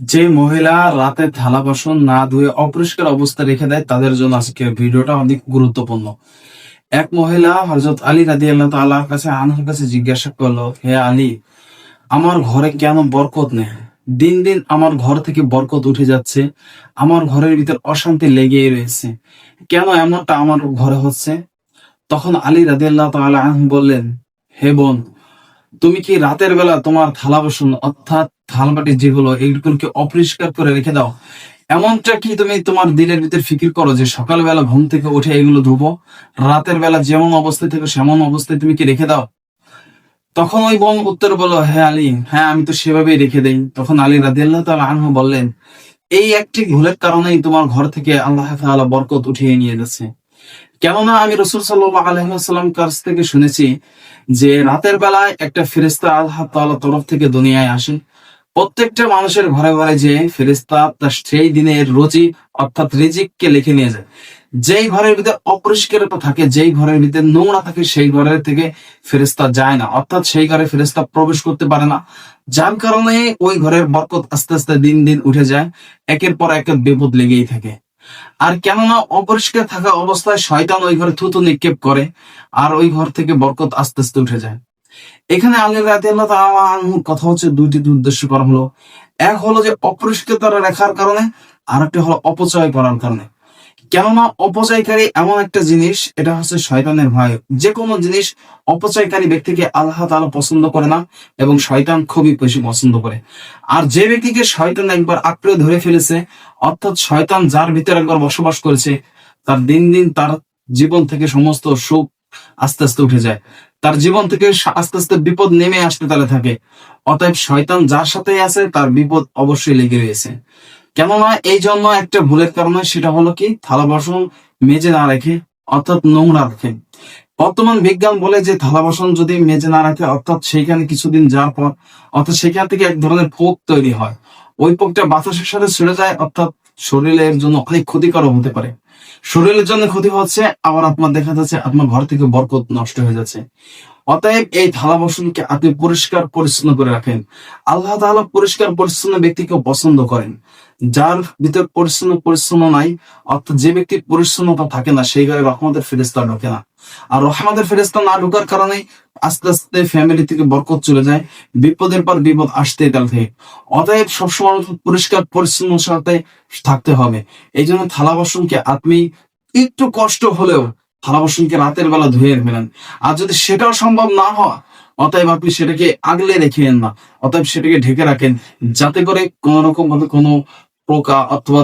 যে মহিলা রাতে থালা বাসন না ধুয়ে অপরিষ্কার অবস্থা রেখে দেয়, তাদের জন্য আজকে ভিডিওটা অনেক গুরুত্বপূর্ণ। এক মহিলা হজরত আলী রাদি আল্লাহ তাল্লাহ কাছে আনহার কাছে জিজ্ঞাসা করল, হে আলী, আমার ঘরে কেন বরকত নেই? দিন দিন আমার ঘর থেকে বরকত উঠে যাচ্ছে, আমার ঘরের ভিতর অশান্তি লেগেই রয়েছে। কেন এমনটা আমার ঘরে হচ্ছে? তখন আলী রাদি আল্লাহ তাল্লাহ বললেন, হে বোন, তুমি কি রাতের বেলা তোমার থালা বাসন অর্থাৎ থালবাটি যেগুলো, এইগুলোকে অপরিষ্কার করে রেখে দাও। এমনটা কি তুমি তোমার দিলের ভিতর ফিকির করো যে সকালবেলা ঘুম থেকে উঠে এগুলো ধুবো? রাতের বেলা যেমন অবস্থায় থেকে সেমন অবস্থায় তুমি কি রেখে দাও? তখন ওই বোন উত্তর বলল হ্যাঁ আলী হ্যাঁ আমি তো সেভাবেই রেখে দেই। তখন আলী রাদিয়াল্লাহু তাআলা আনহু বললেন, এই একটি ভুলের কারণেই তোমার ঘর থেকে আল্লাহ বরকত উঠিয়ে নিয়ে যাচ্ছে কেননা আমি রসুল সাল্লাহ আলহাম কাছ থেকে শুনেছি যে রাতের বেলায় একটা ফেরিস্তা আল্লাহ তরফ থেকে দুনিয়ায় আসে। প্রত্যেকটা মানুষের ঘরে ঘরে যে ফেরিস্তা তার সেই দিনের রুচি অর্থাৎ রিজিককে লিখে নিয়ে যায়। যেই ঘরের ভিতরে অপরিষ্কারতা থাকে, যেই ঘরের ভিতরে নোংরা থাকে, সেই ঘরের থেকে ফেরিস্তা যায় না। অর্থাৎ সেই ঘরে ফেরিস্তা প্রবেশ করতে পারে না। যার কারণে ওই ঘরের বরকত আস্তে আস্তে দিন দিন উঠে যায়। একের পর এক বিপদ লেগেই থাকে। আর কেননা অপরিষ্কার থাকা অবস্থায় শয়তান ওই ঘরে থুতু নিক্ষেপ করে, আর ওই ঘর থেকে বরকত আস্তে আস্তে উঠে যায়। এখানে আলী রাদিয়াল্লাহু তাআলা কথা হচ্ছে দুইটি উদ্দেশ্য করা হলো। এক হলো যে অপরিষ্কারতা রাখার কারণে আর একটা হলো অপচয় করার কারণে। কেননা অপচয়কারী এমন একটা জিনিস, এটা হচ্ছে শয়তানের ভয়। যে কোনো জিনিস অপচয়কারী ব্যক্তিকে আল্লাহ তাআলা পছন্দ করে না এবং শয়তান খুবই বেশি পছন্দ করে। আর যে ব্যক্তিকে শয়তান একবার আঁকড়ে ধরে ফেলেছে, অর্থাৎ শয়তান যার ভিতরে একবার বসবাস করেছে, তার দিন দিন তার জীবন থেকে সমস্ত সুখ আস্তে আস্তে উঠে যায়। তার জীবন থেকে আস্তে আস্তে বিপদ নেমে আসতে তালে থাকে। অতএব শয়তান যার সাথে আছে, তার বিপদ অবশ্যই লেগে রয়েছে। কেননা এই জন্য একটা ভুলের কারণে, সেটা হলো কি? থালা বাসন মেজে না রেখে, অর্থাৎ নোংরা রাখে। বর্তমান বিজ্ঞান বলে যে থালা বাসন যদি মেজে না রাখে, অর্থাৎ সেইখানে কিছুদিন যাওয়ার পর, অর্থাৎ সেখান থেকে এক ধরনের ফোক তৈরি হয়। ওই পোকটা বাতাসের সাথে ছেড়ে যায়, অর্থাৎ শরীরের জন্য অনেক ক্ষতিকর হতে পারে। শরীরের জন্য ক্ষতি হচ্ছে, আবার আপনার দেখা যাচ্ছে আপনার ঘর থেকে বরকত নষ্ট হয়ে যাচ্ছে। অতএব এই থালা বাসনকে আপনি পরিষ্কার পরিচ্ছন্ন করে রাখেন। আল্লাহ তাআলা পরিষ্কার পরিচ্ছন্ন ব্যক্তিকে পছন্দ করেন। যার ভিতর পরিচ্ছন্ন পরিচ্ছন্ন নাই, অর্থাৎ যে ব্যক্তি পরিচ্ছন্নতা থাকে না, সেই ঘরে রহমতের ফেরেস্তা ঢোকে না। আর রহমতের ফেরেস্তা না ঢোকার কারণে আস্তে আস্তে ফ্যামিলি থেকে বরকত চলে যায়, বিপদের পর বিপদ আসতে থেকে অতএব সবসময় পরিষ্কার পরিচ্ছন্ন সাথে থাকতে হবে। এই জন্য থালা বাসনকে আপনি একটু কষ্ট হলেও থালা বাসনকে রাতের বেলা ধুয়ে ফেলেন। আর যদি সেটাও সম্ভব না হয়, অতএব আপনি সেটাকে আগলে রেখেন না। অতএব সেটাকে ঢেকে রাখেন, যাতে করে কোন রকম ভাবে কোনো পোকা অথবা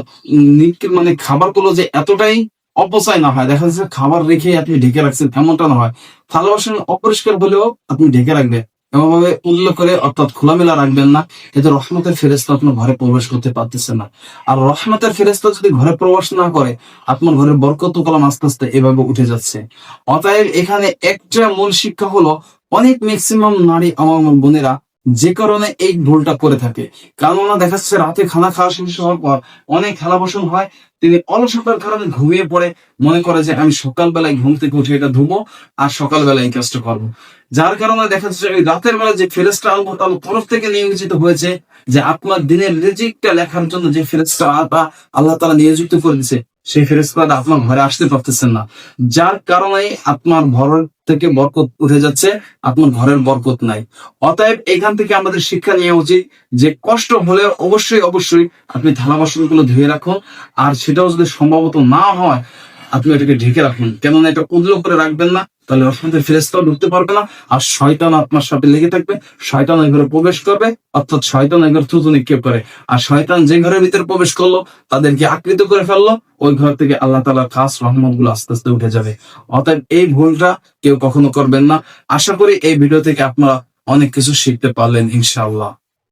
মানে খাবারগুলো যে এতটাই অপচয় না হয়, দেখা যাচ্ছে খাবার রেখে আপনি ঢেকে রাখছেন, এমনটা না হয়। থালা বাসন অপরিষ্কার হলেও আপনি ঢেকে রাখবেন। এমনভাবে উল্লেখ করে অর্থাৎ খোলামেলা রাখবেন না। এতে রহমতের ফেরেস্তা আপনার ঘরে প্রবেশ করতে পারতেছে না। আর রহমতের ফেরেস্তা যদি ঘরে প্রবেশ না করে, আপনার ঘরের বরকত কলাম আস্তে আস্তে এভাবে উঠে যাচ্ছে। অতএব এখানে একটা মূল শিক্ষা হলো, অনেক ম্যাক্সিমাম নারী আমার বোনেরা যে কারণে এই ভুলটা করে থাকে। কেননা দেখা যাচ্ছে রাতে খানা খাওয়া শেষ হওয়ার পর অনেক খেলা বসন হয়, তিনি অলসতার কারণে ঘুমিয়ে পড়ে। মনে করে যে আমি সকালবেলায় ঘুম থেকে উঠে এটা ধুবো আর সকালবেলায় এই কাজটা করব। যার কারণে দেখা যাচ্ছে ওই রাতের বেলা যে ফেরেস্টা আল্লাহ তাআলার তরফ থেকে নিয়োজিত হয়েছে, যে আপনার দিনের রিজিকটা লেখার জন্য যে ফেরেস্তা আল্লাহ তাআলা নিয়োজিত করে দিছে সেই ফেরেস্তাটা আপনার ঘরে আসতে পারতেছেন না। যার কারণে আপনার ঘর থেকে বরকত উঠে যাচ্ছে, আপনার ঘরের বরকত নাই। অতএব এখান থেকে আমাদের শিক্ষা নেওয়া উচিত যে কষ্ট হলে অবশ্যই অবশ্যই আপনি থালা বাসনগুলো ধুয়ে রাখুন। আর সেটাও যদি সম্ভবত না হয় আপনি এটাকে ঢেকে রাখুন। কেননা এটা উদ্যোগ করে রাখবেন না, তাহলে রহমতের ফেরেস্তাও ঢুকতে পারবে না, আর শয়তান আপনার সাথে লেগে থাকবে। শয়তান ওই ঘরে প্রবেশ করবে, অর্থাৎ শয়তান ওই ঘরে থুতু নিক্ষেপ করে। আর শয়তান যে ঘরের ভিতরে প্রবেশ করল, তাদেরকে আকৃত করে ফেলল, ওই ঘর থেকে আল্লাহ তালা খাস রহমতগুলো আস্তে আস্তে উঠে যাবে। অতএব এই ভুলটা কেউ কখনো করবেন না। আশা করি এই ভিডিও থেকে আপনারা অনেক কিছু শিখতে পারলেন, ইনশাআল্লাহ।